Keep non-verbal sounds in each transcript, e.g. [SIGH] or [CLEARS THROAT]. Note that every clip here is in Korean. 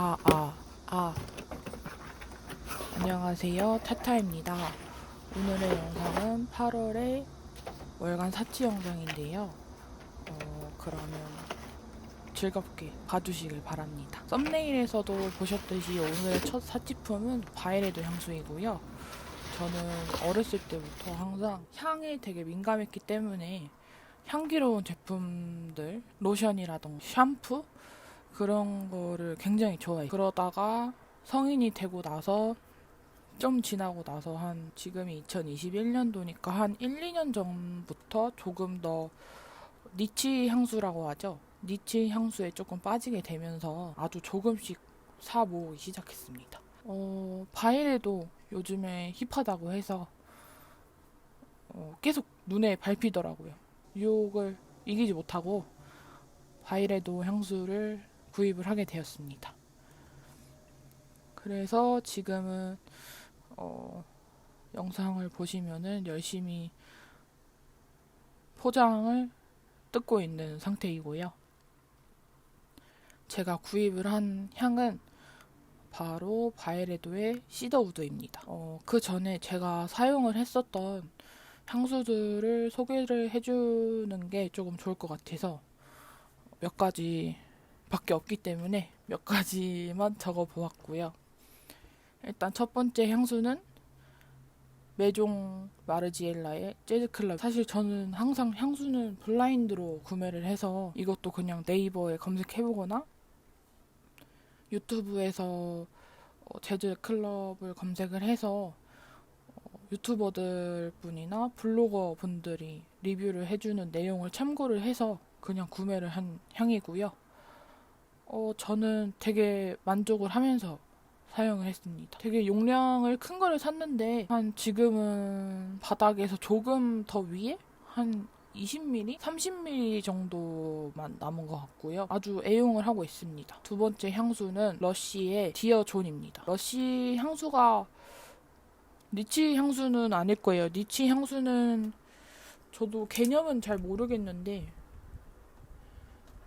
아, 아, 아. 안녕하세요. 타타입니다. 오늘의 영상은 8월의 월간 사치 영상인데요. 어, 그러면 즐겁게 봐주시길 바랍니다. 썸네일에서도 보셨듯이 오늘의 첫 사치품은 바이레드 향수이고요. 저는 어렸을 때부터 항상 향에 되게 민감했기 때문에 향기로운 제품들, 로션이라던가 샴푸, 그런 거를 굉장히 좋아해요. 그러다가 성인이 되고 나서 좀 지나고 나서 한 지금이 2021년도니까 한 1, 2년 전부터 조금 더 니치 향수라고 하죠. 니치 향수에 조금 빠지게 되면서 아주 조금씩 사 모으기 시작했습니다. 어, 바이레도 요즘에 힙하다고 해서 어, 계속 눈에 밟히더라고요. 유혹을 이기지 못하고 바이레도 향수를 구입을 하게 되었습니다. 그래서 지금은 어, 영상을 보시면은 열심히 포장을 뜯고 있는 상태이고요. 제가 구입을 한 향은 바로 바이레도의 시더우드입니다. 어, 그 전에 제가 사용을 했었던 향수들을 소개를 해주는 게 조금 좋을 것 같아서 몇 가지 밖에 없기 때문에 몇 가지만 적어 보았고요. 일단 첫 번째 향수는 메종 마르지엘라의 재즈클럽. 사실 저는 항상 향수는 블라인드로 구매를 해서 이것도 그냥 네이버에 검색해보거나 유튜브에서 어, 재즈클럽을 검색을 해서 어, 유튜버들 분이나 블로거 분들이 리뷰를 해주는 내용을 참고를 해서 그냥 구매를 한 향이고요. 어, 저는 되게 만족을 하면서 사용을 했습니다. 되게 용량을 큰 거를 샀는데 한 지금은 바닥에서 조금 더 위에 한 20mm, 30mm 정도만 남은 것 같고요. 아주 애용을 하고 있습니다. 두 번째 향수는 러쉬의 디어 존입니다. 러쉬 향수가 니치 향수는 아닐 거예요. 니치 향수는 저도 개념은 잘 모르겠는데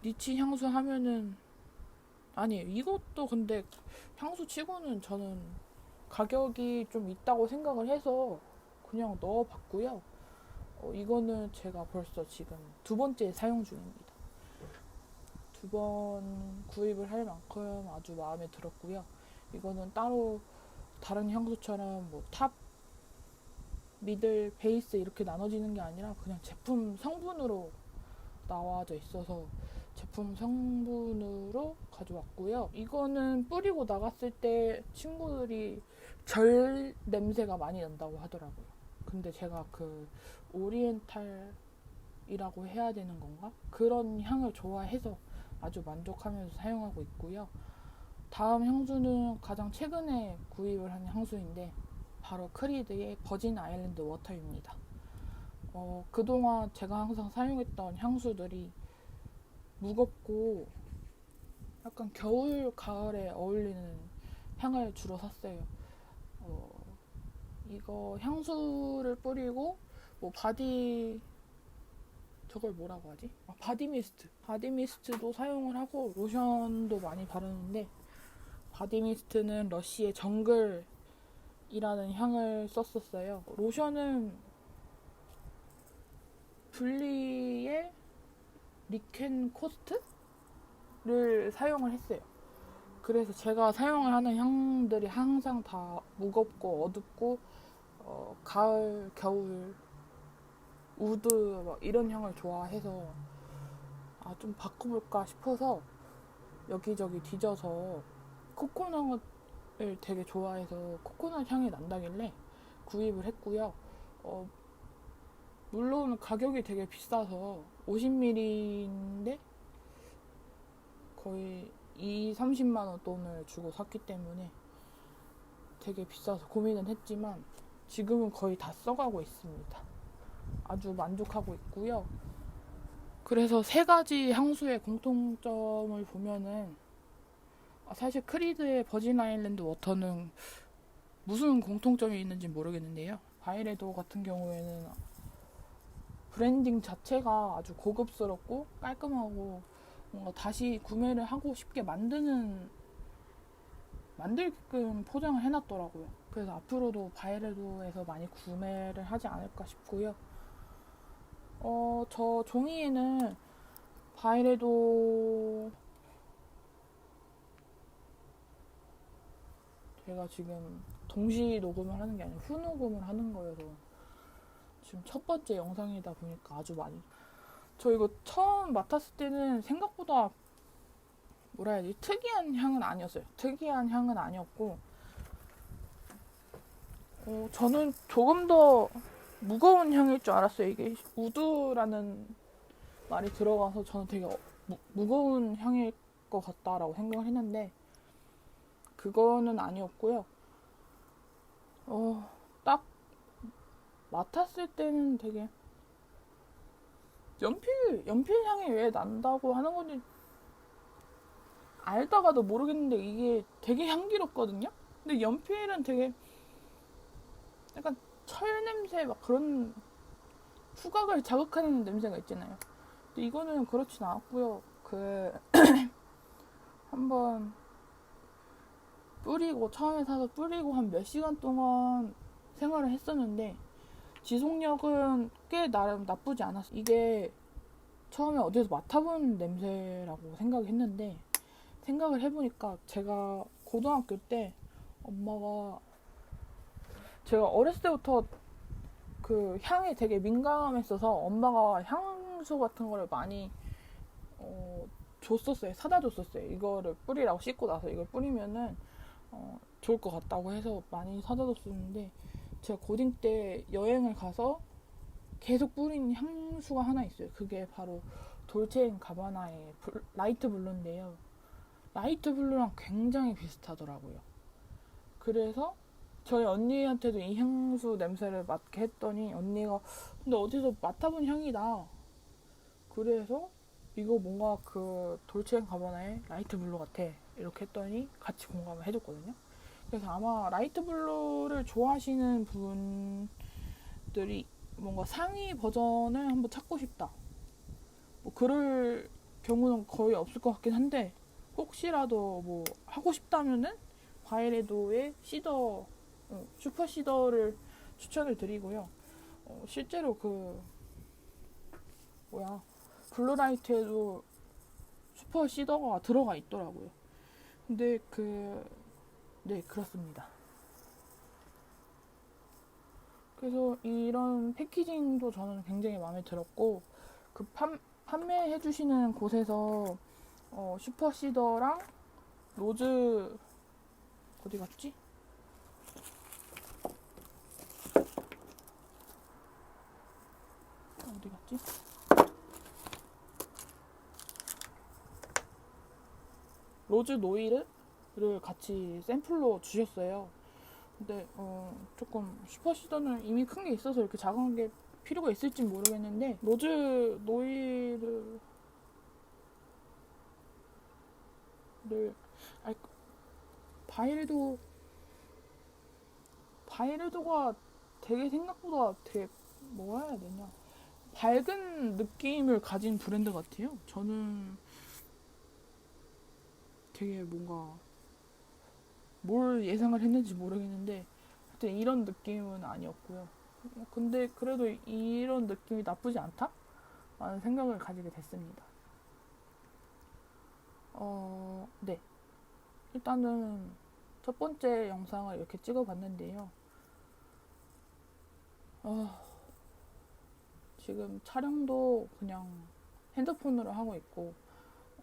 니치 향수 하면은 아니 이것도 근데 향수 치고는 저는 가격이 좀 있다고 생각을 해서 그냥 넣어봤고요. 어, 이거는 제가 벌써 지금 두 번째 사용 중입니다. 두 번 구입을 할 만큼 아주 마음에 들었고요. 이거는 따로 다른 향수처럼 뭐 탑, 미들, 베이스 이렇게 나눠지는 게 아니라 그냥 제품 성분으로 나와져 있어서 제품 성분으로 가져왔고요. 이거는 뿌리고 나갔을 때 친구들이 절 냄새가 많이 난다고 하더라고요. 근데 제가 그 오리엔탈이라고 해야 되는 건가? 그런 향을 좋아해서 아주 만족하면서 사용하고 있고요. 다음 향수는 가장 최근에 구입을 한 향수인데 바로 크리드의 버진 아일랜드 워터입니다. 어, 그동안 제가 항상 사용했던 향수들이 무겁고 약간 겨울 가을에 어울리는 향을 주로 샀어요. 어, 이거 향수를 뿌리고 뭐 바디 저걸 뭐라고 하지? 아, 바디 미스트. 바디 미스트도 사용을 하고 로션도 많이 바르는데 바디 미스트는 러쉬의 정글이라는 향을 썼었어요. 로션은 분리의 리켄 코스트를 사용을 했어요. 그래서 제가 사용을 하는 향들이 항상 다 무겁고 어둡고 어, 가을, 겨울, 우드 막 이런 향을 좋아해서 아, 좀 바꿔볼까 싶어서 여기저기 뒤져서 코코넛을 되게 좋아해서 코코넛 향이 난다길래 구입을 했고요. 어, 물론 가격이 되게 비싸서 50ml인데 거의 2, 30만 원 돈을 주고 샀기 때문에 되게 비싸서 고민은 했지만 지금은 거의 다 써가고 있습니다. 아주 만족하고 있고요. 그래서 세 가지 향수의 공통점을 보면은 아, 사실 크리드의 버진 아일랜드 워터는 무슨 공통점이 있는지 모르겠는데요. 바이레도 같은 경우에는 브랜딩 자체가 아주 고급스럽고 깔끔하고 뭔가 다시 구매를 하고 싶게 만드는 만들게끔 포장을 해놨더라고요. 그래서 앞으로도 바이레도에서 많이 구매를 하지 않을까 싶고요. 어, 저 종이에는 바이레도 제가 지금 동시 녹음을 하는 게 아니라 후 녹음을 하는 거여서 지금 첫 번째 영상이다 보니까 아주 많이. 저 이거 처음 맡았을 때는 생각보다 뭐라 해야 되지? 특이한 향은 아니었어요. 특이한 향은 아니었고 어, 저는 조금 더 무거운 향일 줄 알았어요. 이게 우드라는 말이 들어가서 저는 되게 어- 무, 무거운 향일 것 같다라고 생각을 했는데 그거는 아니었고요. 어, 딱 맡았을 때는 되게 연필, 연필 향이 왜 난다고 하는 건지 알다가도 모르겠는데 이게 되게 향기롭거든요? 근데 연필은 되게 약간 철 냄새 막 그런 후각을 자극하는 냄새가 있잖아요. 근데 이거는 그렇진 않았고요. 그 [CLEARS THROAT] 한번 뿌리고 처음에 사서 뿌리고 한 몇 시간 동안 생활을 했었는데 지속력은 꽤 나름 나쁘지 않았어. 이게 처음에 어디서 맡아본 냄새라고 생각했는데 생각을 해보니까 제가 고등학교 때 엄마가 제가 어렸을 때부터 그 향에 되게 민감했어서 엄마가 향수 같은 거를 많이 어, 줬었어요. 사다 줬었어요. 이거를 뿌리라고 씻고 나서 이걸 뿌리면은 어, 좋을 것 같다고 해서 많이 사다 줬었는데 제가 고딩 때 여행을 가서 계속 뿌린 향수가 하나 있어요. 그게 바로 돌체인 가바나의 블- 라이트 블루인데요. 라이트 블루랑 굉장히 비슷하더라고요. 그래서 저희 언니한테도 이 향수 냄새를 맡게 했더니 언니가 근데 어디서 맡아본 향이다. 그래서 이거 뭔가 그 돌체인 가바나의 라이트 블루 같아. 이렇게 했더니 같이 공감을 해줬거든요. 그래서 아마 라이트 블루를 좋아하시는 분들이 뭔가 상위 버전을 한번 찾고 싶다. 뭐 그럴 경우는 거의 없을 것 같긴 한데 혹시라도 뭐 하고 싶다면은 바이레도의 시더 어, 슈퍼 시더를 추천을 드리고요. 어, 실제로 그 뭐야 블루라이트에도 슈퍼 시더가 들어가 있더라고요. 근데 그, 네, 그렇습니다. 그래서 이런 패키징도 저는 굉장히 마음에 들었고, 그 판, 판매해 주시는 곳에서, 어, 슈퍼 시더랑 로즈, 어디 갔지? 어디 갔지? 로즈 노이 를 같이 샘플로 주셨어요. 근데 어, 조금 슈퍼시더는 이미 큰 게 있어서 이렇게 작은 게 필요가 있을지 모르겠는데 로즈 노이를 를 알, 바이레도 바이레도가 되게 생각보다 되게 뭐라 해야 되냐 밝은 느낌을 가진 브랜드 같아요. 저는 되게 뭔가 뭘 예상을 했는지 모르겠는데 하여튼 이런 느낌은 아니었고요. 어, 근데 그래도 이런 느낌이 나쁘지 않다? 라는 생각을 가지게 됐습니다. 어, 네. 일단은 첫 번째 영상을 이렇게 찍어봤는데요. 어, 지금 촬영도 그냥 핸드폰으로 하고 있고,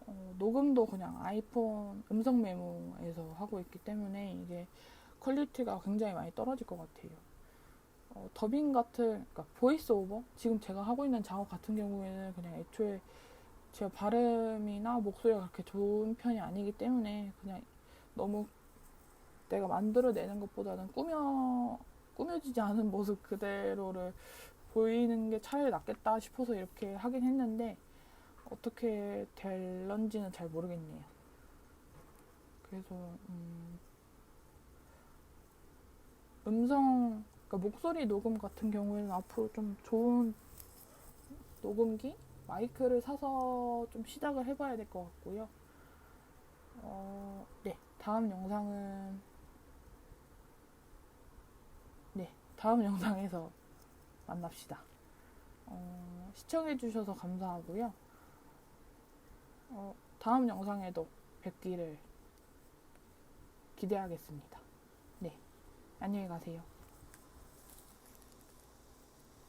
어, 녹음도 그냥 아이폰 음성 메모에서 하고 있기 때문에 이게 퀄리티가 굉장히 많이 떨어질 것 같아요. 어, 더빙 같은, 그러니까 보이스 오버? 지금 제가 하고 있는 작업 같은 경우에는 그냥 애초에 제가 발음이나 목소리가 그렇게 좋은 편이 아니기 때문에 그냥 너무 내가 만들어내는 것보다는 꾸며, 꾸며지지 않은 모습 그대로를 보이는 게 차라리 낫겠다 싶어서 이렇게 하긴 했는데 어떻게 될런지는 잘 모르겠네요. 그래서 음, 음성 그러니까 목소리 녹음 같은 경우에는 앞으로 좀 좋은 녹음기 마이크를 사서 좀 시작을 해봐야 될 것 같고요. 어, 네 다음 영상은 네, 다음 영상에서 만납시다. 어, 시청해주셔서 감사하고요. 어, 다음 영상에도 뵙기를 기대하겠습니다. 네, 안녕히 가세요.